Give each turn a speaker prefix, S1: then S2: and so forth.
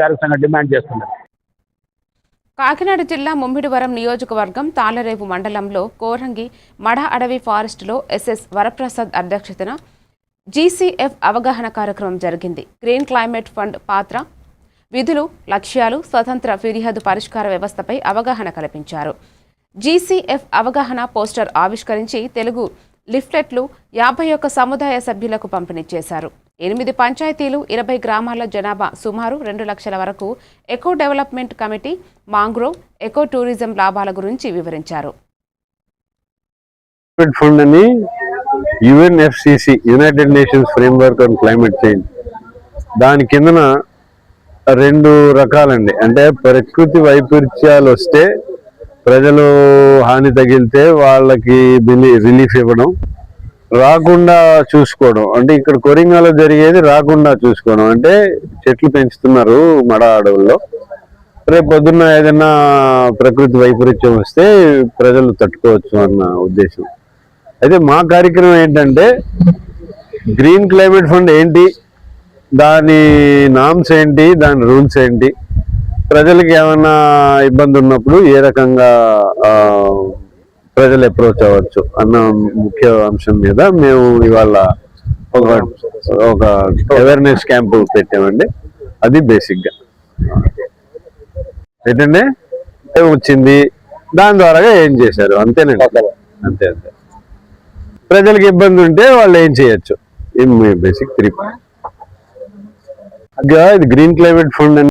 S1: కార్యక్రమంగా డిమాండ్ చేస్తున్నారు
S2: కాకినాడ జిల్లా ముమ్మిడివరం నియోజకవర్గం తాళరేవు మండలంలో కోరంగి మడ అడవి ఫారెస్టులో ఎస్ఎస్ వరప్రసాద్ అధ్యక్షతన జీసీఎఫ్ అవగాహన కార్యక్రమం జరిగింది. గ్రీన్ క్లైమేట్ ఫండ్ పాత్ర విధులు లక్ష్యాలు స్వతంత్ర ఫిర్యాదు పరిష్కార వ్యవస్థపై అవగాహన కల్పించారు. జీసీఎఫ్ అవగాహన పోస్టర్ ఆవిష్కరించి తెలుగు లిఫ్లెట్లు యాభై ఒక్క సముదాయ సభ్యులకు పంపిణీ చేశారు ఎనిమిది పంచాయతీలు ఇరవై గ్రామాల జనాభా సుమారు రెండు లక్షల వరకు eco development committee mangrove eco tourism లాభాల గురించి వివరించారు.
S3: ఫండ్ అని UNFCCC United Nations framework on climate change దాని కిందన రెండు రకాలండి. అంటే ప్రకృతి వైపరీత్యాలు వస్తే ప్రజలు హాని తగిలితే వాళ్ళకి బిలి రిలీఫ్ ఇవ్వడం రాకుండా చూసుకోవడం. అంటే ఇక్కడ కొరింగాలో జరిగేది రాకుండా చూసుకోవడం. అంటే చెట్లు పెంచుతున్నారు మడ అడవుల్లో. రేపు పొద్దున్న ఏదైనా ప్రకృతి వైపరీత్యం వస్తే ప్రజలు తట్టుకోవచ్చు అన్న ఉద్దేశం. అయితే మా కార్యక్రమం ఏంటంటే గ్రీన్ క్లైమేట్ ఫండ్ ఏంటి? దాని నామ్స్ ఏంటి? దాని రూల్స్ ఏంటి? ప్రజలకు ఏమైనా ఇబ్బంది ఉన్నప్పుడు ఏ రకంగా ప్రజలు అప్రోచ్ అవ్వచ్చు అన్న ముఖ్య అంశం మీద మేము ఇవాళ ఒక ఒక అవేర్నెస్ క్యాంపు పెట్టామండి. అది బేసిక్గా ఏంటండి? వచ్చింది. దాని ద్వారా ఏం చేశారు? అంతేనండి. అంతే అంతే. ప్రజలకు ఇబ్బంది ఉంటే వాళ్ళు ఏం చేయొచ్చు? బేసిక్ త్రీ ఇది గ్రీన్ క్లైమేట్ ఫండ్